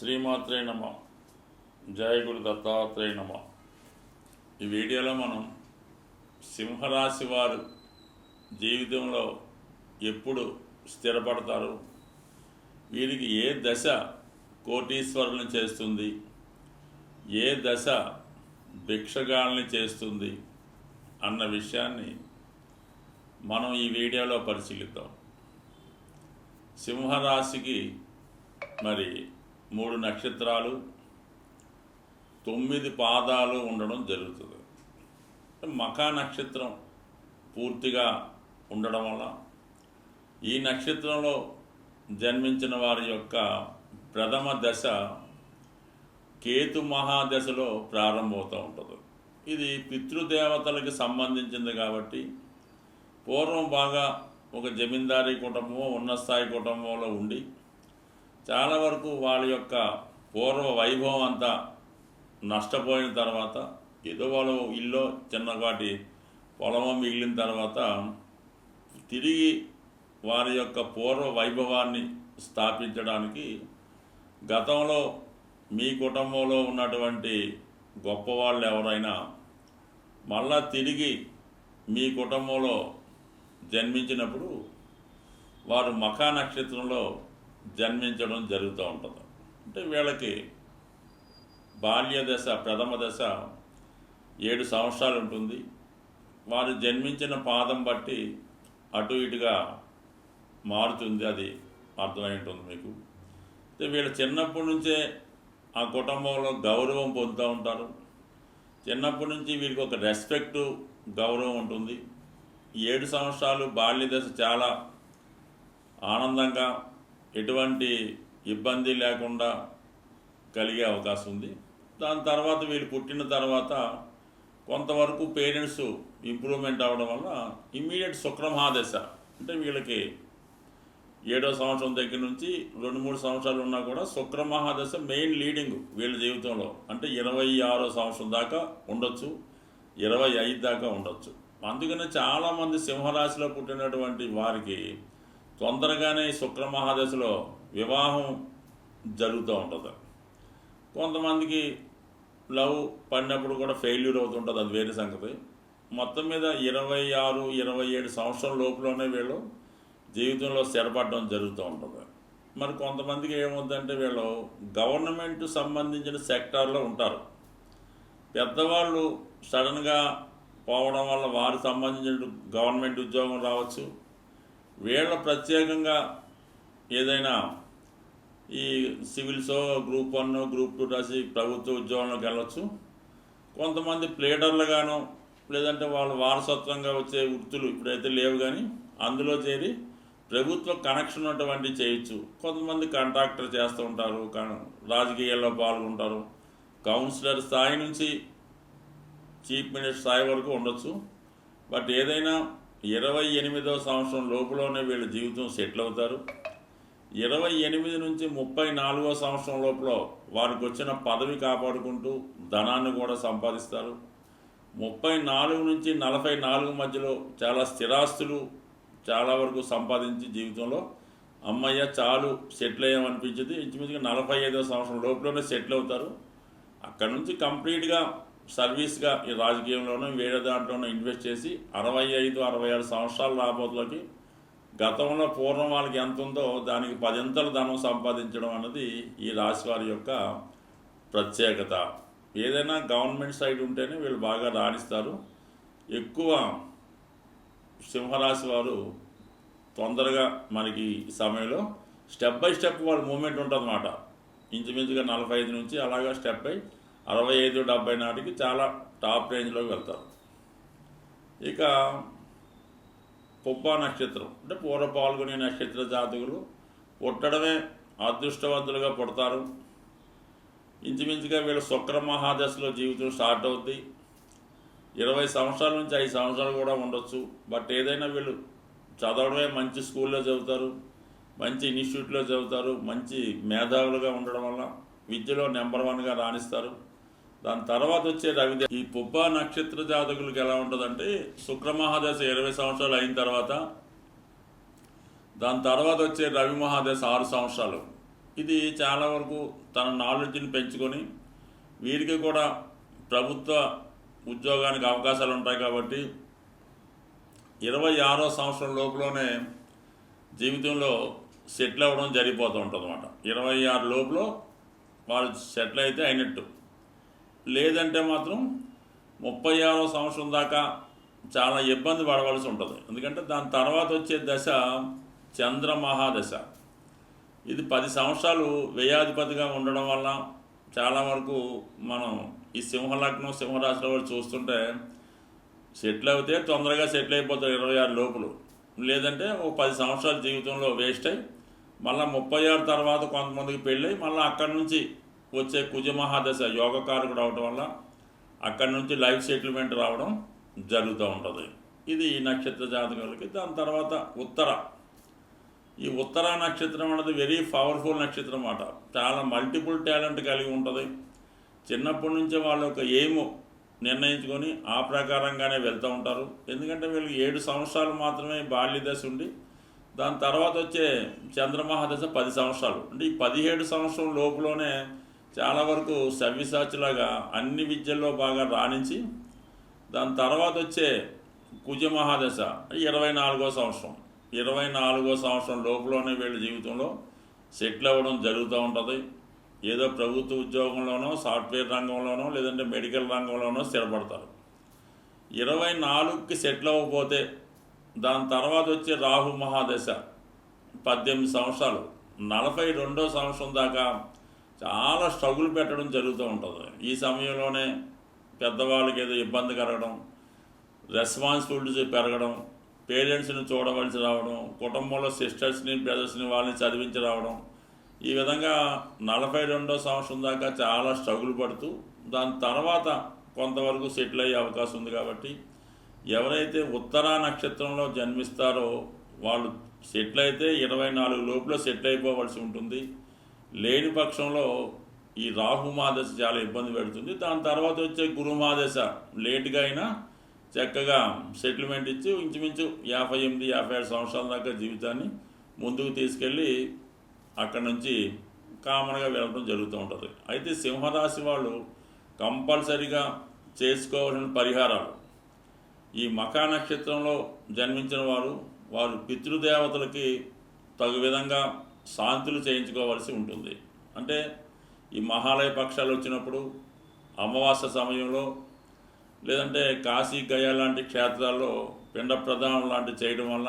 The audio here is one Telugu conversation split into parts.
శ్రీమాత్రే నమ. జయ గురు దత్తాత్రేయ నమ. ఈ వీడియోలో మనం సింహరాశి వారు జీవితంలో ఎప్పుడు స్థిరపడతారు? వీరికి ఏ దశ కోటీశ్వరులను చేస్తుంది? ఏ దశ భిక్షగాల్ని చేస్తుంది? అన్న విషయాన్ని మనం ఈ వీడియోలో పరిశీలిద్దాం. సింహరాశికి మరి మూడు నక్షత్రాలు తొమ్మిది పాదాలు ఉండడం జరుగుతుంది. మకా నక్షత్రం పూర్తిగా ఉండడం వల్ల ఈ నక్షత్రంలో జన్మించిన వారి యొక్క ప్రథమ దశ కేతు మహాదశలో ప్రారంభమవుతూ ఉంటుంది. ఇది పితృదేవతలకు సంబంధించింది కాబట్టి పూర్వం బాగా ఒక జమీందారీ కుటుంబమో ఉన్న స్థాయి కుటుంబంలో ఉండి చాలా వరకు వాళ్ళ యొక్క పూర్వ వైభవం అంతా నష్టపోయిన తర్వాత ఏదో వాళ్ళు ఇల్లు చిన్నపాటి పొలం మిగిలిన తర్వాత తిరిగి వారి యొక్క పూర్వ వైభవాన్ని స్థాపించడానికి గతంలో మీ కుటుంబంలో ఉన్నటువంటి గొప్పవాళ్ళు ఎవరైనా మళ్ళా తిరిగి మీ కుటుంబంలో జన్మించినప్పుడు వారు మఖా నక్షత్రంలో జన్మించడం జరుగుతూ ఉంటుంది. అంటే వీళ్ళకి బాల్య దశ ప్రథమ దశ ఏడు సంవత్సరాలు ఉంటుంది. వారు జన్మించిన పాదం బట్టి అటు ఇటుగా మారుతుంది. అది అర్థమై ఉంటుంది మీకు. అయితే వీళ్ళు చిన్నప్పటి నుంచే ఆ కుటుంబంలో గౌరవం పొందుతూ ఉంటారు. చిన్నప్పటి నుంచి వీరికి ఒక రెస్పెక్ట్ గౌరవం ఉంటుంది. ఏడు సంవత్సరాలు బాల్య దశ చాలా ఆనందంగా ఎటువంటి ఇబ్బంది లేకుండా కలిగే అవకాశం ఉంది. దాని తర్వాత వీళ్ళు పుట్టిన తర్వాత కొంతవరకు పేరెంట్స్ ఇంప్రూవ్మెంట్ అవ్వడం వల్ల ఇమ్మీడియట్ శుక్రమహాదశ అంటే వీళ్ళకి ఏడో సంవత్సరం దగ్గర నుంచి రెండు మూడు సంవత్సరాలు ఉన్నా కూడా శుక్రమహాదశ మెయిన్ లీడింగ్ వీళ్ళ జీవితంలో. అంటే ఇరవై ఆరో సంవత్సరం దాకా ఉండొచ్చు. ఇరవై ఐదు దాకా ఉండొచ్చు. అందుకనే చాలామంది సింహరాశిలో పుట్టినటువంటి వారికి తొందరగానే శుక్రమహాదశలో వివాహం జరుగుతూ ఉంటుంది. కొంతమందికి లవ్ పడినప్పుడు కూడా ఫెయిల్యూర్ అవుతుంటుంది అది వేరే సంగతి. మొత్తం మీద ఇరవై ఆరు ఇరవై ఏడు సంవత్సరం లోపులోనే వీళ్ళు జీవితంలో స్థిరపడడం జరుగుతూ ఉంటుంది. మరి కొంతమందికి ఏమవుతుందంటే వీళ్ళు గవర్నమెంట్ సంబంధించిన సెక్టార్లో ఉంటారు. పెద్దవాళ్ళు సడన్గా పోవడం వల్ల వారికి సంబంధించిన గవర్నమెంట్ ఉద్యోగం రావచ్చు వీళ్ళ ప్రత్యేకంగా ఏదైనా ఈ సివిల్సో గ్రూప్ వన్ గ్రూప్ టూ రాసి ప్రభుత్వ ఉద్యోగంలోకి వెళ్ళొచ్చు. కొంతమంది ప్లేడర్లుగాను లేదంటే వాళ్ళు వారసత్వంగా వచ్చే వృత్తులు ఇప్పుడైతే లేవు కానీ అందులో చేరి ప్రభుత్వ కనెక్షన్ ఉన్నటువంటి చేయొచ్చు. కొంతమంది కాంట్రాక్టర్ చేస్తూ ఉంటారు కా- రాజకీయాల్లో పాల్గొంటారు. కౌన్సిలర్ స్థాయి నుంచి చీఫ్ మినిస్టర్ స్థాయి వరకు ఉండొచ్చు. బట్ ఏదైనా ఇరవై ఎనిమిదవ సంవత్సరం లోపులోనే వీళ్ళ జీవితం సెటిల్ అవుతారు. ఇరవై ఎనిమిది నుంచి ముప్పై నాలుగో సంవత్సరం లోపల వారికి వచ్చిన పదవి కాపాడుకుంటూ ధనాన్ని కూడా సంపాదిస్తారు. ముప్పై నాలుగు నుంచి నలభై నాలుగు మధ్యలో చాలా స్థిరాస్తులు చాలా వరకు సంపాదించి జీవితంలో అమ్మయ్య చాలు సెటిల్ అయ్యామనిపించింది. ఇంచుమించుగా నలభై ఐదో సంవత్సరం లోపలనే సెటిల్ అవుతారు. అక్కడ నుంచి కంప్లీట్గా సర్వీస్గా ఈ రాజకీయంలోనూ వేరే దాంట్లోనూ ఇన్వెస్ట్ చేసి అరవై ఐదు అరవై ఆరు సంవత్సరాల రాబోతులకి గతంలో పూర్వం వాళ్ళకి ఎంత ఉందో దానికి పదింతల ధనం సంపాదించడం అన్నది ఈ రాశి వారి యొక్క ప్రత్యేకత. ఏదైనా గవర్నమెంట్ సైడ్ ఉంటేనే వీళ్ళు బాగా రాణిస్తారు. ఎక్కువ సింహరాశి వారు తొందరగా మనకి ఈ సమయంలో స్టెప్ బై స్టెప్ వాళ్ళ మూమెంట్ ఉంటుందన్నమాట. ఇంచుమించుగా నలభై ఐదు నుంచి అలాగా స్టెప్ బై అరవై ఐదు డెబ్బై నాటికి చాలా టాప్ రేంజ్లోకి వెళ్తారు. ఇక పుబ్బా నక్షత్రం అంటే పూర్వ పాల్గొనే నక్షత్ర జాతకులు పుట్టడమే అదృష్టవంతులుగా పుడతారు. ఇంచుమించుగా వీళ్ళు శుక్ర మహాదశలో జీవితం స్టార్ట్ అవుద్ది. ఇరవై సంవత్సరాల నుంచి ఐదు సంవత్సరాలు కూడా ఉండొచ్చు. బట్ ఏదైనా వీళ్ళు చదవడమే మంచి స్కూల్లో చదువుతారు మంచి ఇన్స్టిట్యూట్లో చదువుతారు మంచి మేధావులుగా ఉండడం వల్ల విద్యలో నెంబర్ వన్గా రాణిస్తారు. దాని తర్వాత వచ్చే రవి ఈ పుబ్బ నక్షత్ర జాతకులకు ఎలా ఉంటుందంటే శుక్రమహాదశ ఇరవై సంవత్సరాలు అయిన తర్వాత దాని తర్వాత వచ్చే రవి మహాదశ ఆరు సంవత్సరాలు. ఇది చాలా వరకు తన నాలెడ్జ్ని పెంచుకొని వీరికి కూడా ప్రభుత్వ ఉద్యోగానికి అవకాశాలు ఉంటాయి కాబట్టి ఇరవై ఆరో సంవత్సరం లోపులోనే జీవితంలో సెటిల్ అవ్వడం జరిగిపోతూ ఉంటుంది అన్నమాట ఇరవై ఆరు లోపల వాళ్ళు సెటిల్ అయితే అయినట్టు. లేదంటే మాత్రం ముప్పై ఆరో సంవత్సరం దాకా చాలా ఇబ్బంది పడవలసి ఉంటుంది. ఎందుకంటే దాని తర్వాత వచ్చే దశ చంద్రమహాదశ. ఇది పది సంవత్సరాలు వ్యయాధిపతిగా ఉండడం వల్ల చాలా వరకు మనం ఈ సింహలగ్నం సింహరాశిలో వాళ్ళు చూస్తుంటే సెటిల్ అవుతే తొందరగా సెటిల్ అయిపోతారు ఇరవై ఆరు లోపులు. లేదంటే ఒక పది సంవత్సరాల జీవితంలో వేస్ట్ అయ్యి మళ్ళీ ముప్పై ఆరు తర్వాత కొంతమందికి పెళ్ళి మళ్ళీ అక్కడి నుంచి వచ్చే కుజమహాదశ యోగకారకుడు అవడం వల్ల అక్కడి నుంచి లైఫ్ సెటిల్మెంట్ రావడం జరుగుతూ ఉంటుంది. ఇది ఈ నక్షత్ర జాతకాలకి. దాని తర్వాత ఉత్తర. ఈ ఉత్తర నక్షత్రం అనేది వెరీ పవర్ఫుల్ నక్షత్రం అన్నమాట. చాలా మల్టిపుల్ టాలెంట్ కలిగి ఉంటుంది. చిన్నప్పటి నుంచే వాళ్ళ యొక్క ఎయిమ్ నిర్ణయించుకొని ఆ ప్రకారంగానే వెళ్తూ ఉంటారు. ఎందుకంటే వీళ్ళకి ఏడు సంవత్సరాలు మాత్రమే బాల్యదశ ఉండి దాని తర్వాత వచ్చే చంద్రమహాదశ పది సంవత్సరాలు. అంటే ఈ పదిహేడు సంవత్సరం లోపులోనే చాలా వరకు సవ్యసాచిలాగా అన్ని విద్యల్లో బాగా రాణించి దాని తర్వాత వచ్చే కుజ మహాదశ ఇరవై నాలుగో సంవత్సరం. ఇరవై నాలుగో సంవత్సరం లోపలనే వీళ్ళ జీవితంలో సెటిల్ అవ్వడం జరుగుతూ ఉంటుంది. ఏదో ప్రభుత్వ ఉద్యోగంలోనో సాఫ్ట్వేర్ రంగంలోనో లేదంటే మెడికల్ రంగంలోనో స్థిరపడతారు. ఇరవై నాలుగుకి సెటిల్ అవ్వకపోతే దాని తర్వాత వచ్చే రాహు మహాదశ పద్దెనిమిది సంవత్సరాలు నలభై రెండో సంవత్సరం దాకా చాలా స్ట్రగుల్ పెట్టడం జరుగుతూ ఉంటుంది. ఈ సమయంలోనే పెద్దవాళ్ళకి ఏదో ఇబ్బంది కలగడం రెస్పాన్సిబిలిటీస్ పెరగడం పేరెంట్స్ని చూడవలసి రావడం కుటుంబంలో సిస్టర్స్ని బ్రదర్స్ని వాళ్ళని చదివించి రావడం ఈ విధంగా నలభై రెండో సంవత్సరం దాకా చాలా స్ట్రగుల్ పడుతూ దాని తర్వాత కొంతవరకు సెటిల్ అయ్యే అవకాశం ఉంది కాబట్టి ఎవరైతే ఉత్తరా నక్షత్రంలో జన్మిస్తారో వాళ్ళు సెటిల్ అయితే ఇరవై నాలుగు లోపల సెటిల్ అయిపోవలసి ఉంటుంది. లేని పక్షంలో ఈ రాహుమాదశ చాలా ఇబ్బంది పెడుతుంది. దాని తర్వాత వచ్చే గురుమాదశ లేటుగా అయినా చక్కగా సెటిల్మెంట్ ఇచ్చి ఇంచుమించు యాభై ఎనిమిది యాభై ఏడు సంవత్సరాల దాకా జీవితాన్ని ముందుకు తీసుకెళ్ళి అక్కడ నుంచి కామన్గా వెళ్ళడం జరుగుతూ ఉంటుంది. అయితే సింహరాశి వాళ్ళు కంపల్సరిగా చేసుకోవాల్సిన పరిహారాలు. ఈ మకా నక్షత్రంలో జన్మించిన వారు వారు పితృదేవతలకి తగు విధంగా శాంతులు చేయించుకోవలసి ఉంటుంది. అంటే ఈ మహాలయ పక్షాలు వచ్చినప్పుడు అమావాస్య సమయంలో లేదంటే కాశీ గయ లాంటి క్షేత్రాల్లో పిండ ప్రదానం లాంటి చేయడం వల్ల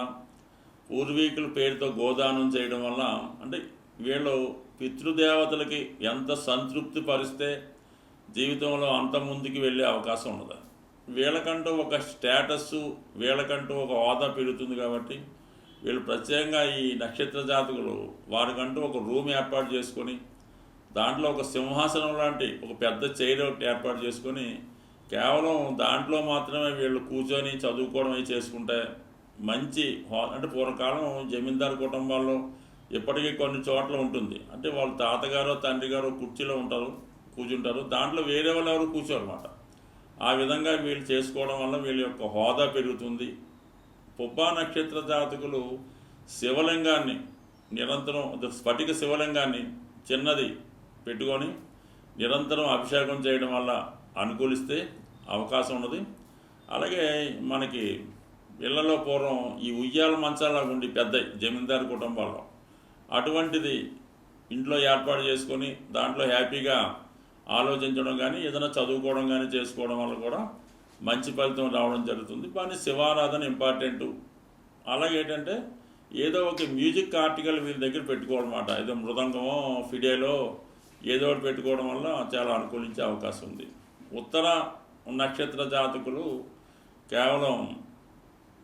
పూర్వీకుల పేరుతో గోదానం చేయడం వల్ల అంటే వీళ్ళు పితృదేవతలకి ఎంత సంతృప్తి పరిస్తే జీవితంలో అంత ముందుకు వెళ్ళే అవకాశం ఉండదు వీళ్ళకంటూ ఒక స్టేటస్ వీళ్ళకంటూ ఒక హోదా పెరుగుతుంది కాబట్టి వీళ్ళు ప్రత్యేకంగా ఈ నక్షత్ర జాతకులు వారికంటూ ఒక రూమ్ ఏర్పాటు చేసుకొని దాంట్లో ఒక సింహాసనం లాంటి ఒక పెద్ద చైర్ ఒకటి ఏర్పాటు చేసుకొని కేవలం దాంట్లో మాత్రమే వీళ్ళు కూర్చొని చదువుకోవడం అవి చేసుకుంటే మంచి అంటే పూర్వకాలం జమీందారు కుటుంబాల్లో ఇప్పటికీ కొన్ని చోట్ల ఉంటుంది. అంటే వాళ్ళ తాతగారు తండ్రి గారు కుర్చీలో ఉంటారు కూర్చుంటారు. దాంట్లో వేరే వాళ్ళు ఎవరు కూర్చోరు అనమాట ఆ విధంగా వీళ్ళు చేసుకోవడం వల్ల వీళ్ళ యొక్క హోదా పెరుగుతుంది. పుబ్బా నక్షత్ర జాతకులు శివలింగాన్ని నిరంతరం స్ఫటిక శివలింగాన్ని చిన్నది పెట్టుకొని నిరంతరం అభిషేకం చేయడం వల్ల అనుకూలిస్తే అవకాశం ఉన్నది. అలాగే మనకి ఇళ్ళలో పూర్వం ఈ ఉయ్యాల మంచాలా ఉండి పెద్ద జమీందారు కుటుంబాల్లో అటువంటిది ఇంట్లో ఏర్పాటు చేసుకొని దాంట్లో హ్యాపీగా ఆలోచించడం కానీ ఏదైనా చదువుకోవడం కానీ చేసుకోవడం వల్ల కూడా మంచి ఫలితం రావడం జరుగుతుంది. కానీ శివారాధన ఇంపార్టెంట్. అలాగే ఏంటంటే ఏదో ఒక మ్యూజిక్ ఆర్టికల్ వీళ్ళ దగ్గర పెట్టుకోవడం అన్నమాట ఏదో మృదంగమో ఫిడేలో ఏదో ఒకటి పెట్టుకోవడం వల్ల చాలా అనుకూలించే అవకాశం ఉంది. ఉత్తర నక్షత్ర జాతకులు కేవలం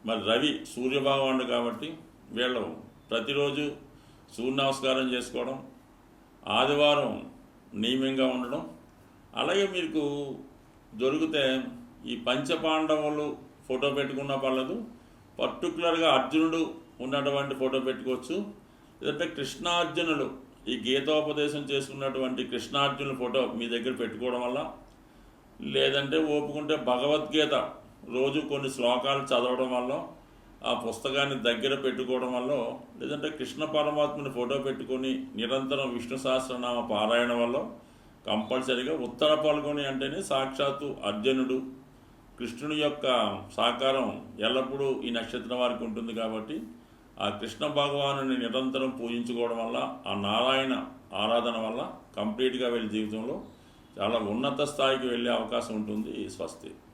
మరి రవి సూర్యభగవానుడు కాబట్టి వీళ్ళు ప్రతిరోజు సూర్య నమస్కారం చేసుకోవడం ఆదివారం నియమంగా ఉండడం. అలాగే మీకు దొరికితే ఈ పంచపాండవులు ఫోటో పెట్టుకున్న పర్లేదు పర్టికులర్గా అర్జునుడు ఉన్నటువంటి ఫోటో పెట్టుకోవచ్చు. లేదంటే కృష్ణార్జునులు ఈ గీతోపదేశం చేసుకున్నటువంటి కృష్ణార్జునుల ఫోటో మీ దగ్గర పెట్టుకోవడం వల్ల. లేదంటే ఓపుకుంటే భగవద్గీత రోజు కొన్ని శ్లోకాలు చదవడం వల్ల ఆ పుస్తకాన్ని దగ్గర పెట్టుకోవడం వల్ల లేదంటే కృష్ణ పరమాత్మని ఫోటో పెట్టుకొని నిరంతరం విష్ణు సహస్రనామ పారాయణ వల్ల కంపల్సరీగా ఉత్తర పాల్గొని అంటేనే సాక్షాత్తు అర్జునుడు కృష్ణుని యొక్క సాకారం ఎల్లప్పుడూ ఈ నక్షత్రం వారికి ఉంటుంది కాబట్టి ఆ కృష్ణ భగవాను నిరంతరం పూజించుకోవడం వల్ల ఆ నారాయణ ఆరాధన వల్ల కంప్లీట్గా వీళ్ళ జీవితంలో చాలా ఉన్నత స్థాయికి వెళ్ళే అవకాశం ఉంటుంది స్వస్తి.